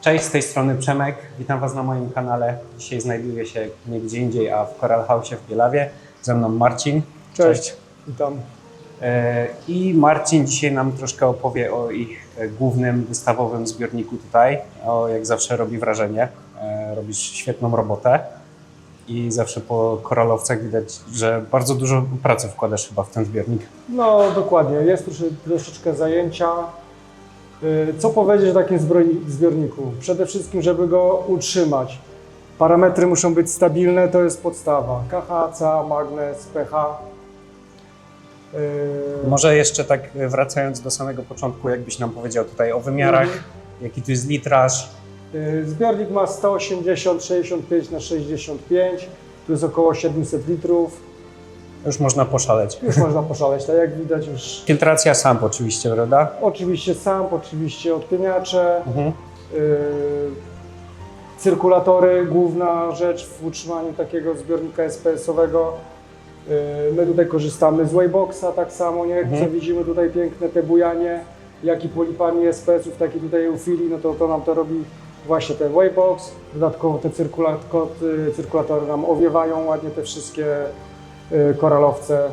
Cześć, z tej strony Przemek. Witam Was na moim kanale. Dzisiaj znajduję się nie gdzie indziej, a w Coral House w Bielawie. Ze mną Marcin. Cześć, witam. E, I Marcin dzisiaj nam troszkę opowie o ich e, głównym wystawowym zbiorniku tutaj. O, jak zawsze robi wrażenie. E, Robisz świetną robotę. I zawsze po koralowcach widać, że bardzo dużo pracy wkładasz chyba w ten zbiornik. No dokładnie, jest trosze, troszeczkę zajęcia. Y, Co powiedzieć o takim zbiorniku? Przede wszystkim, żeby go utrzymać. Parametry muszą być stabilne, to jest podstawa. KH, CA, magnes, pH. Y, Może jeszcze tak e, wracając do samego początku, jakbyś nam powiedział tutaj o wymiarach, Mhm. jaki tu jest litraż. y, Zbiornik ma 180, 65 na 65, tu jest około 700 litrów. Już można poszaleć. Już można poszaleć, tak jak widać już. Filtracja SAMP oczywiście, prawda? Oczywiście sam, oczywiście odpieniacze. Mhm. Yy, Cyrkulatory, główna rzecz w utrzymaniu takiego zbiornika SPS-owego. Yy, My tutaj korzystamy z Wayboxa tak samo, nie? Mhm. Co widzimy tutaj piękne te bujanie, jak i polipami SPS-ów, tak i tutaj eufilii, no to, to nam to robi właśnie ten Waybox. Dodatkowo te cyrkulat- y, cyrkulatory nam owiewają ładnie te wszystkie y, koralowce.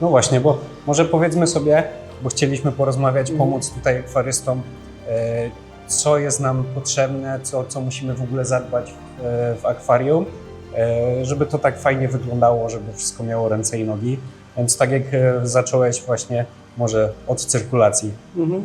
No właśnie, bo może powiedzmy sobie, bo chcieliśmy porozmawiać, Mhm. pomóc tutaj akwarystom, e, co jest nam potrzebne, co, co musimy w ogóle zadbać w, e, w akwarium, żeby to tak fajnie wyglądało, żeby wszystko miało ręce i nogi. Więc tak jak zacząłeś właśnie może od cyrkulacji. Mhm.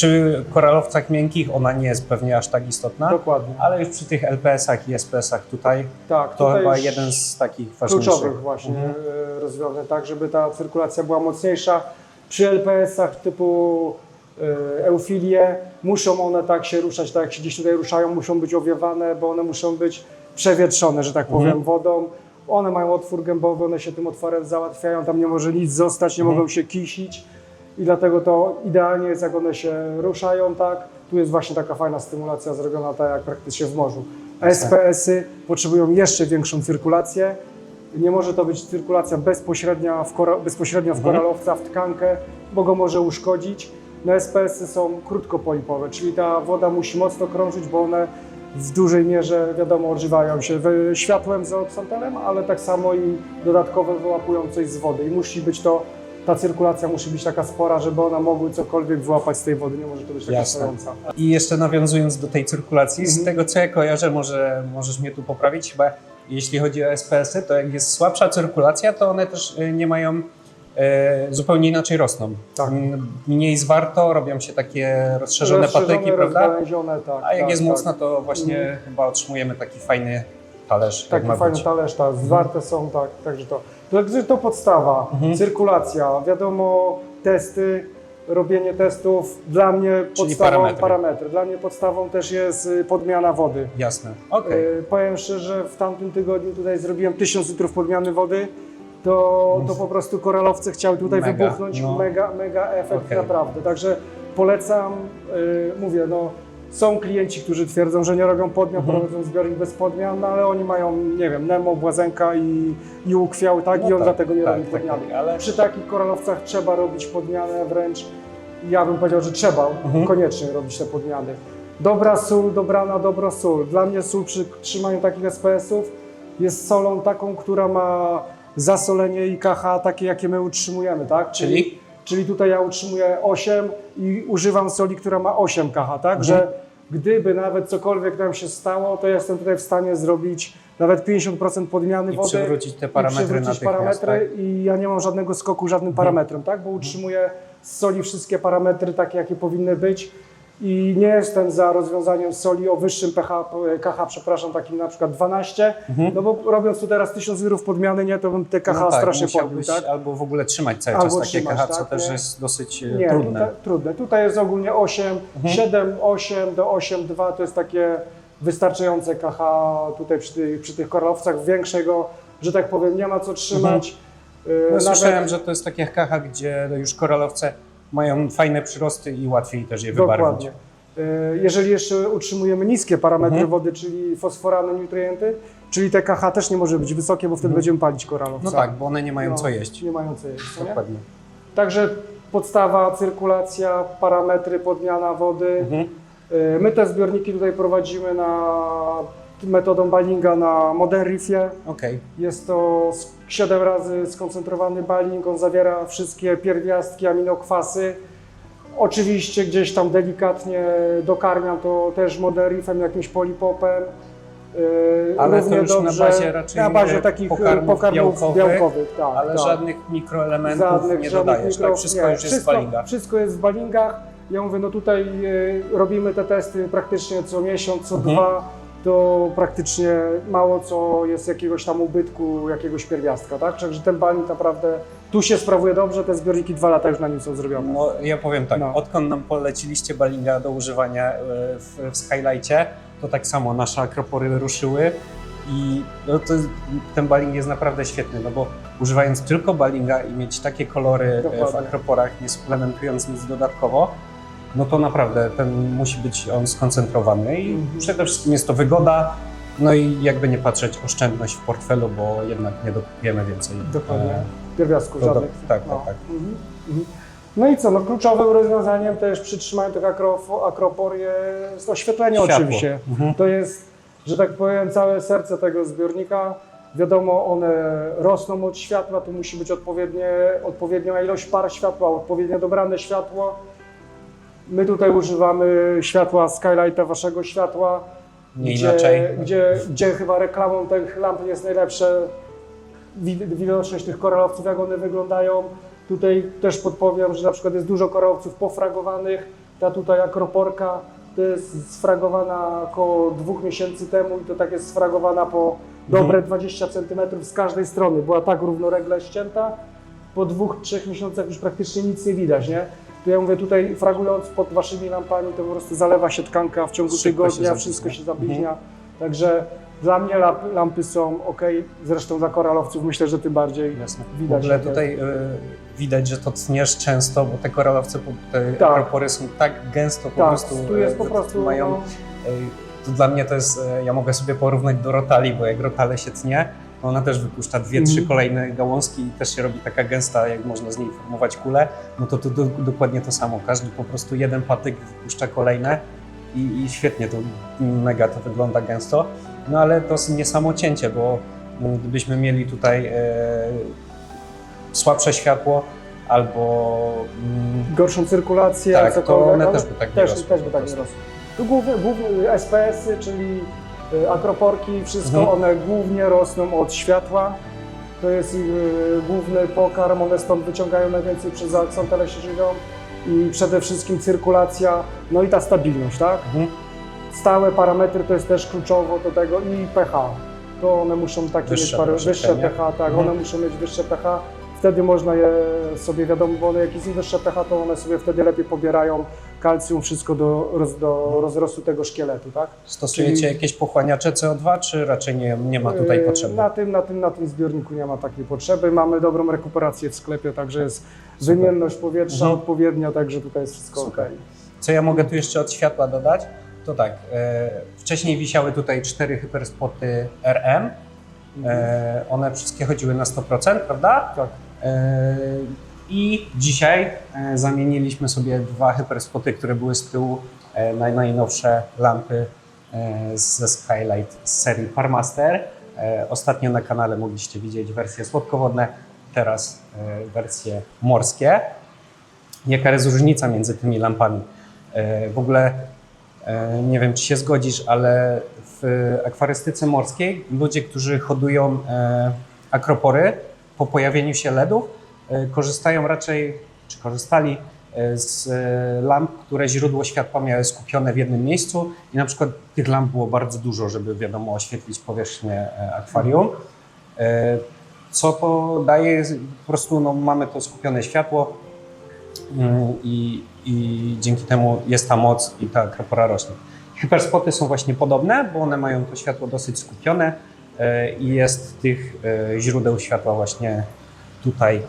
Przy koralowcach miękkich ona nie jest pewnie aż tak istotna, Dokładnie. ale już przy tych LPS-ach i SPS-ach tutaj Tak, to tutaj chyba jeden z takich ważniejszych. kluczowych właśnie Mhm. e, rozwiązań, tak żeby ta cyrkulacja była mocniejsza. Przy LPS-ach typu e, eufilie muszą one tak się ruszać, tak jak się gdzieś tutaj ruszają, muszą być owiewane, bo one muszą być przewietrzone, że tak powiem, Mhm. wodą. One mają otwór gębowy, one się tym otworem załatwiają, tam nie może nic zostać, nie Mhm. mogą się kisić i dlatego to idealnie jest, jak one się ruszają, tak. Tu jest właśnie taka fajna stymulacja zrobiona tak jak praktycznie w morzu. A SPS-y potrzebują jeszcze większą cyrkulację. Nie może to być cyrkulacja bezpośrednia w, kora, bezpośrednio w Mhm. koralowca, w tkankę, bo go może uszkodzić. No SPS-y są krótkopolipowe, czyli ta woda musi mocno krążyć, bo one w dużej mierze, wiadomo, odżywają się światłem z oxantelem, ale tak samo i dodatkowo wyłapują coś z wody. I musi być to, ta cyrkulacja musi być taka spora, żeby one mogły cokolwiek wyłapać z tej wody. Nie może to być taka Jasne. stojąca. I jeszcze nawiązując do tej cyrkulacji, z Mhm. tego co ja kojarzę, może możesz mnie tu poprawić, chyba jeśli chodzi o SPS-y, to jak jest słabsza cyrkulacja, to one też y, nie mają, e, zupełnie inaczej rosną. Tak. Mm, Mniej zwarto, robią się takie rozszerzone, Rozszerzone, patyki, prawda? tak, A jak tak, jest tak. mocna, to właśnie chyba otrzymujemy taki fajny talerz. Taki fajny być. talerz, tak, zwarte są, tak, także to. Także to podstawa, Mhm. cyrkulacja, wiadomo, testy, robienie testów, dla mnie podstawą parametry. parametry. Dla mnie podstawą też jest y, podmiana wody. Jasne. Y, powiem szczerze, w tamtym tygodniu tutaj zrobiłem 1000 litrów podmiany wody, to, to po prostu koralowce chciały tutaj Mega, wybuchnąć, no. mega, mega efekt Okej. naprawdę. Także polecam, y, mówię, no są klienci, którzy twierdzą, że nie robią podmian, Mhm. prowadzą zbiornik bez podmian, no ale oni mają, nie wiem, Nemo, Błazenka i, i ukwiał, tak, No i on tak, dlatego nie tak, robi tak, podmiany. tak, ale- Przy takich koralowcach trzeba robić podmianę wręcz, ja bym powiedział, że trzeba Mhm. koniecznie robić te podmiany. Dobra sól, dobrana, dobra sól. Dla mnie sól przy trzymaniu takich SPS-ów jest solą taką, która ma zasolenie i KH takie, jakie my utrzymujemy, tak? Czyli? Czyli tutaj ja utrzymuję 8 i używam soli, która ma 8 KH, tak? Mhm. Że gdyby nawet cokolwiek nam się stało, to jestem tutaj w stanie zrobić nawet 50% podmiany I wody. przywrócić te i parametry przywrócić natychmiast, parametry tak? i ja nie mam żadnego skoku żadnym parametrom, tak? Bo utrzymuję z soli wszystkie parametry takie, jakie powinny być i nie jestem za rozwiązaniem soli o wyższym pH, KH, przepraszam, takim na przykład 12, no bo robiąc tu teraz 1000 litrów podmiany, nie, to bym te KH No tak, strasznie podbił, tak? albo w ogóle trzymać cały Albo czas takie trzymać, KH, co tak, też nie? jest dosyć e, Nie, trudne. Tutaj, trudne. Tutaj jest ogólnie 8, 7, 8 do 8, 2 to jest takie wystarczające KH tutaj przy tych, przy tych koralowcach. Większego, że tak powiem, nie ma co trzymać. Y, No, nawet- słyszałem, że to jest takie KH, gdzie już koralowce mają fajne przyrosty i łatwiej też je wybarwić. Dokładnie. Y, Jeżeli jeszcze utrzymujemy niskie parametry Mhm. wody, czyli fosforane nutrienty, czyli te KH też nie może być wysokie, bo wtedy będziemy palić koralowca. No tak, bo one nie mają No, co jeść. Nie mają co jeść. co nie? Dokładnie. Także podstawa, cyrkulacja, parametry, podmiana wody. Mhm. Y, My te zbiorniki tutaj prowadzimy na metodą balinga na Modern Reefie. Okej. Jest to 7 razy skoncentrowany baling, on zawiera wszystkie pierwiastki, aminokwasy. Oczywiście gdzieś tam delikatnie dokarmiam to też moderifem, jakimś polipopem. Yy, Ale to równie już na dobrze- bazie raczej, na bazie takich pokarmów pokarmów, białkowych, białkowych, tak, Ale tak. żadnych mikroelementów Żadnych- nie żadnych dodajesz, mikro- tak? Wszystko nie, już jest wszystko, z balinga. Wszystko jest w balingach. Ja mówię, no tutaj y, robimy te testy praktycznie co miesiąc, co Mhm. dwa, to praktycznie mało co jest jakiegoś tam ubytku, jakiegoś pierwiastka, tak? Także ten baling naprawdę tu się sprawuje dobrze, te zbiorniki dwa lata już na nim są zrobione. No, ja powiem tak, No. odkąd nam poleciliście balinga do używania e, w, w Skylightie, to tak samo nasze akropory ruszyły i no to, ten baling jest naprawdę świetny, no bo używając tylko balinga i mieć takie kolory e, w Dokładnie. akroporach, nie suplementując nic dodatkowo, no to naprawdę ten musi być on skoncentrowany i przede wszystkim jest to wygoda, no i jakby nie patrzeć, oszczędność w portfelu, bo jednak nie dokupujemy więcej. Dokładnie. e, Pierwiastków to do- żadnych. tak, no. tak, tak. Mhm, mhm. No i co, no kluczowym rozwiązaniem też przy trzymaniu tych akro- akropor jest oświetlenie Światło. oczywiście. Mhm. To jest, że tak powiem, całe serce tego zbiornika. Wiadomo, one rosną od światła, tu musi być odpowiednie, odpowiednia ilość par światła, odpowiednio dobrane światło. My tutaj używamy światła Skylighta, waszego światła, Nie gdzie, inaczej. Gdzie, gdzie chyba reklamą tych lamp jest najlepsze wid- widoczność tych koralowców, jak one wyglądają. Tutaj też podpowiem, że na przykład jest dużo koralowców pofragowanych. Ta tutaj akroporka to jest sfragowana około dwóch miesięcy temu i to tak jest sfragowana po dobre 20 cm z każdej strony. Była tak równolegle ścięta. Po dwóch, trzech miesiącach już praktycznie nic nie widać, nie? Ja mówię tutaj, fragując pod waszymi lampami, to po prostu zalewa się tkanka w ciągu Szybko się tygodnia, zabliźnia. wszystko się zabliźnia. Mhm. Także dla mnie lamp, lampy są ok. Zresztą dla koralowców myślę, że tym bardziej. Jasne. Widać, w ogóle tutaj y, widać, że to tniesz często, bo te koralowce, te Tak. akropory są tak gęsto po Tak, prostu tu jest y, po prostu. mają. no, y, To dla mnie to jest, ja mogę sobie porównać do rotali, bo jak rotale się tnie, ona też wypuszcza dwie, trzy Mhm. kolejne gałązki i też się robi taka gęsta, jak można z niej formować kulę. No to tu do, dokładnie to samo. Każdy po prostu jeden patyk wypuszcza kolejne i, i świetnie to mega to wygląda gęsto. No ale to nie samo cięcie, bo mm, gdybyśmy mieli tutaj e, słabsze światło albo mm, gorszą cyrkulację, tak, to one też by tak nie też, rosły też by tak nie rosły. Tu głównie, głównie SPS-y, czyli akroporki, wszystko Mhm. one głównie rosną od światła. To jest ich y, główny pokarm, one stąd wyciągają najwięcej przez zooxantelę się żywią i przede wszystkim cyrkulacja, no i ta stabilność, tak? Mhm. Stałe parametry to jest też kluczowo do tego i pH. To one muszą takie Wyższe mieć wyższe nie? pH, tak, Mhm. one muszą mieć wyższe pH. Wtedy można je sobie, wiadomo, bo one jak jest wyższe pH, to one sobie wtedy lepiej pobierają kalcium, wszystko do, roz, do rozrostu tego szkieletu, tak? Stosujecie Czyli- jakieś pochłaniacze CO2, czy raczej nie, nie ma tutaj Yy, potrzeby? Na tym, na, tym, na tym zbiorniku nie ma takiej potrzeby. Mamy dobrą rekuperację w sklepie, także jest Super. wymienność powietrza Mhm. odpowiednia, także tutaj jest wszystko ok. Super. Co ja mogę tu jeszcze od światła dodać? To tak, e, wcześniej wisiały tutaj cztery hyperspoty RM. E, one wszystkie chodziły na 100%, prawda? Tak. E, I dzisiaj e, zamieniliśmy sobie dwa hyperspoty, które były z tyłu e, na najnowsze lampy e, ze Skylight z serii Farmaster. E, Ostatnio na kanale mogliście widzieć wersje słodkowodne, teraz wersje morskie. Jaka jest różnica między tymi lampami? W ogóle nie wiem, czy się zgodzisz, ale w akwarystyce morskiej ludzie, którzy hodują akropory, po pojawieniu się LEDów, korzystają raczej, czy korzystali e, z e, lamp, które źródło światła miały skupione w jednym miejscu i na przykład tych lamp było bardzo dużo, żeby wiadomo oświetlić powierzchnię e, akwarium. E, Co daje? Po prostu no, mamy to skupione światło mm, i, i dzięki temu jest ta moc i ta akropora rośnie. Hyperspoty są właśnie podobne, bo one mają to światło dosyć skupione e, i jest tych e, źródeł światła właśnie tutaj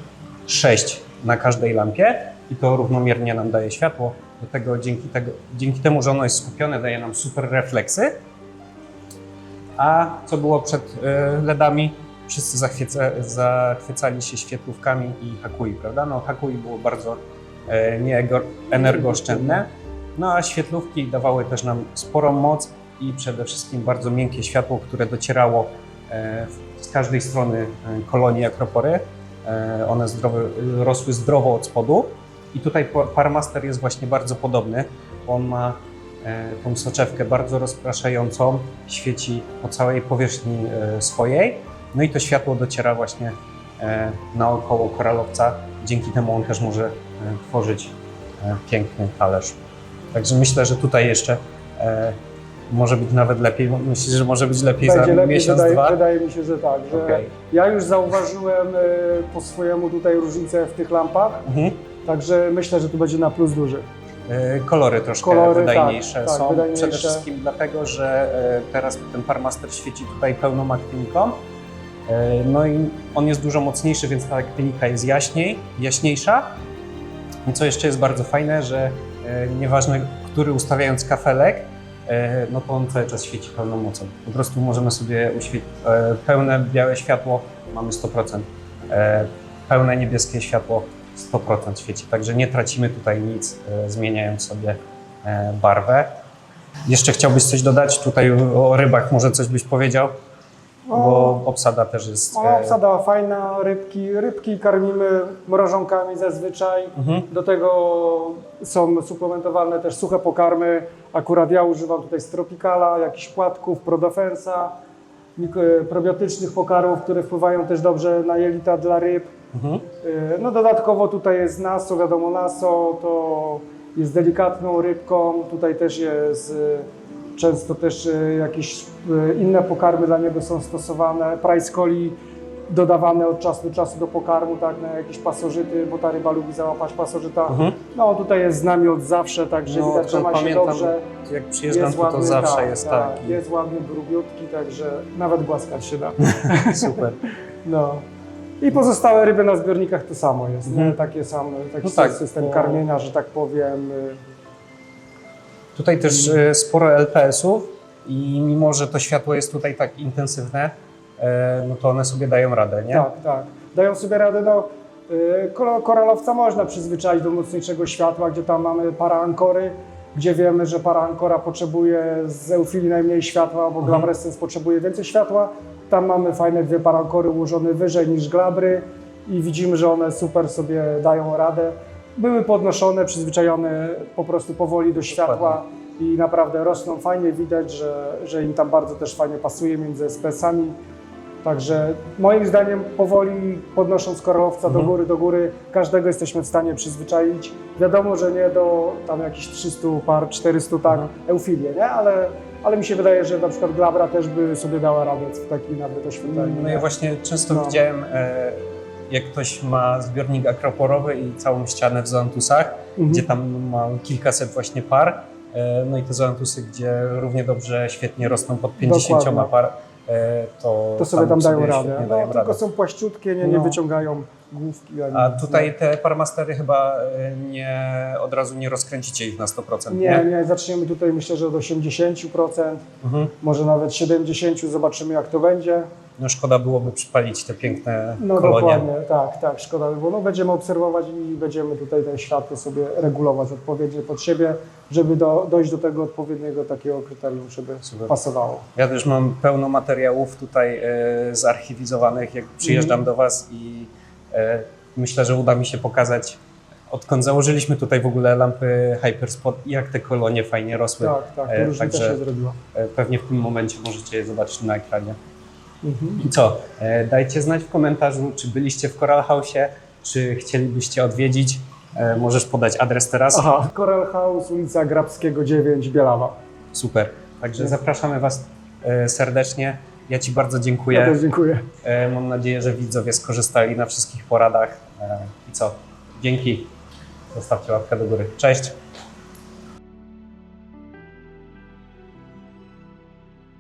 sześć na każdej lampie i to równomiernie nam daje światło. Do tego dzięki, tego, dzięki temu, że ono jest skupione, daje nam super refleksy. A co było przed e, LEDami? Wszyscy zachwycali się świetlówkami i Hakui, prawda? No Hakui było bardzo e, nieenergooszczędne. No a świetlówki dawały też nam sporą moc i przede wszystkim bardzo miękkie światło, które docierało e, z każdej strony kolonii akropory. E, One zdrowe, rosły zdrowo od spodu. I tutaj pa- Parmaster jest właśnie bardzo podobny. On ma e, tą soczewkę bardzo rozpraszającą, świeci po całej powierzchni e, swojej. No i to światło dociera właśnie naokoło koralowca. Dzięki temu on też może tworzyć piękny talerz. Także myślę, że tutaj jeszcze może być nawet lepiej. Myślisz, że może być lepiej Będzie za lepiej, miesiąc, wydaje, dwa? wydaje mi się, że tak. Że Okej. Ja już zauważyłem e, po swojemu tutaj różnicę w tych lampach, Mhm. także myślę, że tu będzie na plus duży. E, Kolory troszkę Kolory, wydajniejsze tak, tak, są. wydajniejsze. Przede wszystkim dlatego, że e, teraz ten Parmaster świeci tutaj pełną aktyniką. E, No i on jest dużo mocniejszy, więc ta aktynika jest jaśniej, jaśniejsza. I co jeszcze jest bardzo fajne, że nieważne, który ustawiając kafelek, no to on cały czas świeci pełną mocą. Po prostu możemy sobie uświetlić pełne białe światło, mamy 100%. E, Pełne niebieskie światło 100% świeci, także nie tracimy tutaj nic, e, zmieniając sobie e, barwę. Jeszcze chciałbyś coś dodać tutaj o rybach, może coś byś powiedział? Bo obsada też jest. No, e, obsada fajna, rybki, rybki karmimy mrożonkami zazwyczaj. Mhm. Do tego są suplementowane też suche pokarmy. Akurat ja używam tutaj z Tropicala, jakichś płatków, Prodefensa, mik- probiotycznych pokarmów, które wpływają też dobrze na jelita dla ryb. Mhm. Y, No dodatkowo tutaj jest naso, wiadomo naso to jest delikatną rybką, tutaj też jest często też y, jakieś y, inne pokarmy dla niego są stosowane, price coli dodawane od czasu do czasu do pokarmu, tak, na jakieś pasożyty, bo ta ryba lubi załapać pasożyta. Mhm. No tutaj jest z nami od zawsze, także No, widać, że to ma się dobrze. Jak przyjeżdżam, to, to ładny, zawsze tak, jest tak, tak. Jest ładny, grubiutki, także nawet głaskać się da. Super. No. I pozostałe ryby na zbiornikach to samo jest, Mhm. Takie same, taki No sam tak, system bo- karmienia, że tak powiem. Tutaj też e, sporo LPS-ów i mimo, że to światło jest tutaj tak intensywne, e, no to one sobie dają radę, nie? Tak, tak. Dają sobie radę, no, y, koro- koralowca można przyzwyczaić do mocniejszego światła, gdzie tam mamy paraankory, gdzie wiemy, że paraankora potrzebuje z eufilii najmniej światła, bo Mhm. glabrescens potrzebuje więcej światła. Tam mamy fajne dwie paraankory ułożone wyżej niż glabry i widzimy, że one super sobie dają radę. Były podnoszone, przyzwyczajone po prostu powoli do światła i naprawdę rosną fajnie. Widać, że, że im tam bardzo też fajnie pasuje między SPS-ami. Także moim zdaniem powoli podnosząc koralowca do Mhm. góry, do góry, każdego jesteśmy w stanie przyzwyczaić. Wiadomo, że nie do tam jakichś 300 par, 400 tak, Mhm. eufilię, nie? Ale, ale mi się wydaje, że na przykład glabra też by sobie dała radę w taki nawet oświetleniu. No nie? ja właśnie często No. widziałem, e, jak ktoś ma zbiornik akroporowy i całą ścianę w zoantusach, Mhm. gdzie tam ma kilkaset właśnie par, e, no i te zoantusy, gdzie równie dobrze świetnie rosną pod 50 Dokładnie. par, e, to, to sobie tam dają radę. No, dają tylko radę. są płaściutkie, nie, nie No. wyciągają główki. Ani A tutaj te parmastery chyba e, nie, od razu nie rozkręcicie ich na 100%, nie. nie? Nie, nie, zaczniemy tutaj myślę, że od 80%, Mhm. może nawet 70%, zobaczymy jak to będzie. No szkoda byłoby przypalić te piękne No kolonie. dokładnie, tak, tak, szkoda by było. No, będziemy obserwować i będziemy tutaj te światło sobie regulować odpowiednio pod siebie, żeby do, dojść do tego odpowiedniego takiego kryterium, żeby Super. pasowało. Ja też mam pełno materiałów tutaj e, zarchiwizowanych, jak przyjeżdżam Mhm. do Was i e, myślę, że uda mi się pokazać, odkąd założyliśmy tutaj w ogóle lampy Hyperspot, jak te kolonie fajnie rosły. Tak, tak, E, to różnica także- się zrobiła. E, pewnie w tym momencie możecie je zobaczyć na ekranie. Mhm. I co? E, dajcie znać w komentarzu, czy byliście w Coral House, czy chcielibyście odwiedzić. E, możesz podać adres teraz. Aha, Coral House, ulica Grabskiego 9, Bielawa. Super. Także zapraszamy Was e, serdecznie. Ja Ci bardzo Ja dziękuję. też dziękuję. Mam nadzieję, że widzowie skorzystali na wszystkich poradach. I co? Dzięki. Zostawcie łapkę do góry. Cześć.